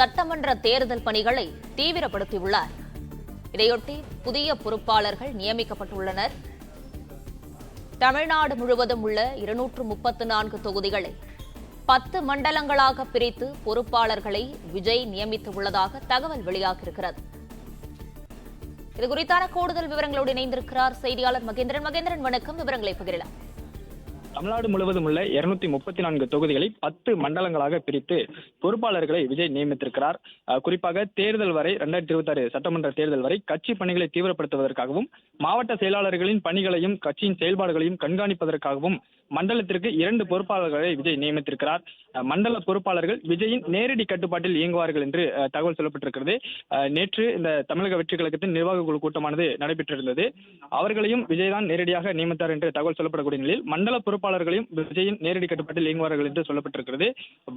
சட்டமன்ற தேர்தல் பணிகளை தீவிரப்படுத்தியுள்ளார். இதையொட்டி புதிய பொறுப்பாளர்கள் நியமிக்கப்பட்டுள்ளனர். தமிழ்நாடு முழுவதும் உள்ள இருநூற்று முப்பத்து நான்கு தொகுதிகளை பத்து மண்டலங்களாக பிரித்து பொறுப்பாளர்களை விஜய் நியமித்துள்ளதாக தகவல் வெளியாகியிருக்கிறது. இது குறித்தான கூடுதல் விவரங்களோடு இணைந்திருக்கிறார் செய்தியாளர் மகேந்திரன். மகேந்திரன் வணக்கம். விவரங்களை பகிரலாம். தமிழ்நாடு முழுவதும் உள்ள இருநூத்தி முப்பத்தி நான்கு தொகுதிகளை பத்து மண்டலங்களாக பிரித்து பொறுப்பாளர்களை விஜய் நியமித்திருக்கிறார். குறிப்பாக தேர்தல் வரை இரண்டாயிரத்தி இருபத்தி ஆறு சட்டமன்ற தேர்தல் வரை கட்சி பணிகளை தீவிரப்படுத்துவதற்காகவும் மாவட்ட செயலாளர்களின் பணிகளையும் கட்சியின் செயல்பாடுகளையும் கண்காணிப்பதற்காகவும் மண்டலத்திற்கு இரண்டு பொறுப்பாளர்களை விஜய் நியமித்திருக்கிறார். மண்டல பொறுப்பாளர்கள் விஜயின் நேரடி கட்டுப்பாட்டில் இயங்குவார்கள் என்று தகவல் சொல்லப்பட்டிருக்கிறது. நேற்று இந்த தமிழக வெற்றி கழகத்தின் நிர்வாக குழு கூட்டமானது நடைபெற்றிருந்தது. அவர்களையும் விஜய் தான் நேரடியாக நியமித்தார் என்று தகவல் சொல்லப்படக்கூடிய நிலையில் மண்டல பொறுப்பாளர் பொறுப்பாளர்களையும் விஜயின் நேரடி கட்டுப்பாட்டில் இயங்குவார்கள் என்று சொல்லப்பட்டிருக்கிறது.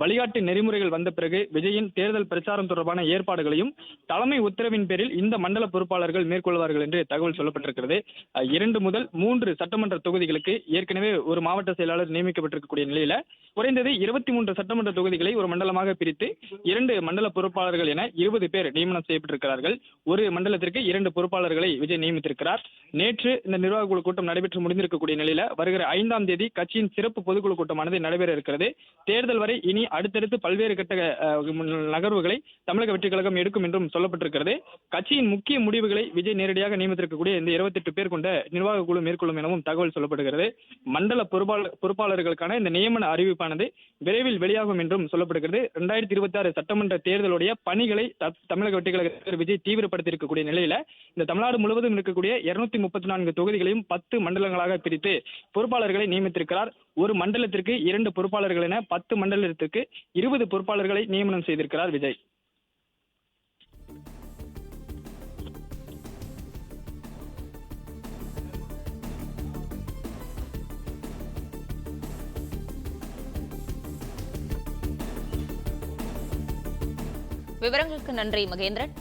வழிகாட்டு நெறிமுறைகள் வந்த பிறகு விஜயின் தேர்தல் பிரச்சாரம் தொடர்பான ஏற்பாடுகளையும் தலைமை உத்தரவின் பேரில் இந்த மண்டல பொறுப்பாளர்கள் மேற்கொள்வார்கள் என்று தகவல் சொல்லப்பட்டிருக்கிறது. இரண்டு முதல் மூன்று சட்டமன்ற தொகுதிகளுக்கு ஏற்கனவே ஒரு மாவட்ட செயலாளர் நியமிக்கப்பட்டிருக்கக்கூடிய நிலையில குறைந்தது இருபத்தி மூன்று சட்டமன்ற தொகுதிகளை ஒரு மண்டலமாக பிரித்து இரண்டு மண்டல பொறுப்பாளர்கள் என இருபது பேர் நியமனம் செய்யப்பட்டிருக்கிறார்கள். ஒரு மண்டலத்திற்கு இரண்டு பொறுப்பாளர்களை விஜய் நியமித்திருக்கிறார். நேற்று இந்த நிர்வாக குழு கூட்டம் நடைபெற்று முடிந்திருக்கக்கூடிய நிலையில வருகிற ஐந்தாம் தேதி கட்சியின் சிறப்பு பொதுக்குழு கூட்டமானது நடைபெற இருக்கிறது. தேர்தல் வரை இனி அடுத்தடுத்து பல்வேறு கட்ட நகர்வுகளை தமிழக வெற்றி கழகம் எடுக்கும் என்றும் சொல்லப்பட்டிருக்கிறது. கட்சியின் முக்கிய முடிவுகளை விஜய் நேரடியாக நியமித்திருக்கக்கூடிய இந்த இருபத்தெட்டு பேர் கொண்ட நிர்வாக குழு மேற்கொள்ளும் எனவும் தகவல் சொல்லப்படுகிறது. மண்டல பொறுப்பாளர் பொறுப்பாளர்களுக்கான இந்த நியமன அறிவிப்பானது விரைவில் வெளியாகும் என்றும் சொல்லப்படுகிறது. இரண்டாயிரத்தி இருபத்தி ஆறு சட்டமன்ற தேர்தலுடைய பணிகளை தமிழக வெற்றி கழகத்தினர் விஜய் தீவிரப்படுத்தியிருக்கக்கூடிய நிலையில இந்த தமிழ்நாடு முழுவதும் இருக்கக்கூடிய இருநூத்தி முப்பத்தி நான்கு தொகுதிகளையும் பத்து மண்டலங்களாக பிரித்து பொறுப்பாளர்களை நியமித்திருக்கிறார் ஒரு மண்டலத்திற்கு இரண்டு பொறுப்பாளர்கள் என பத்து மண்டலத்திற்கு இருபது பொறுப்பாளர்களை நியமனம் செய்திருக்கிறார் விஜய். விவரங்களுக்கு நன்றி மகேந்திரன்.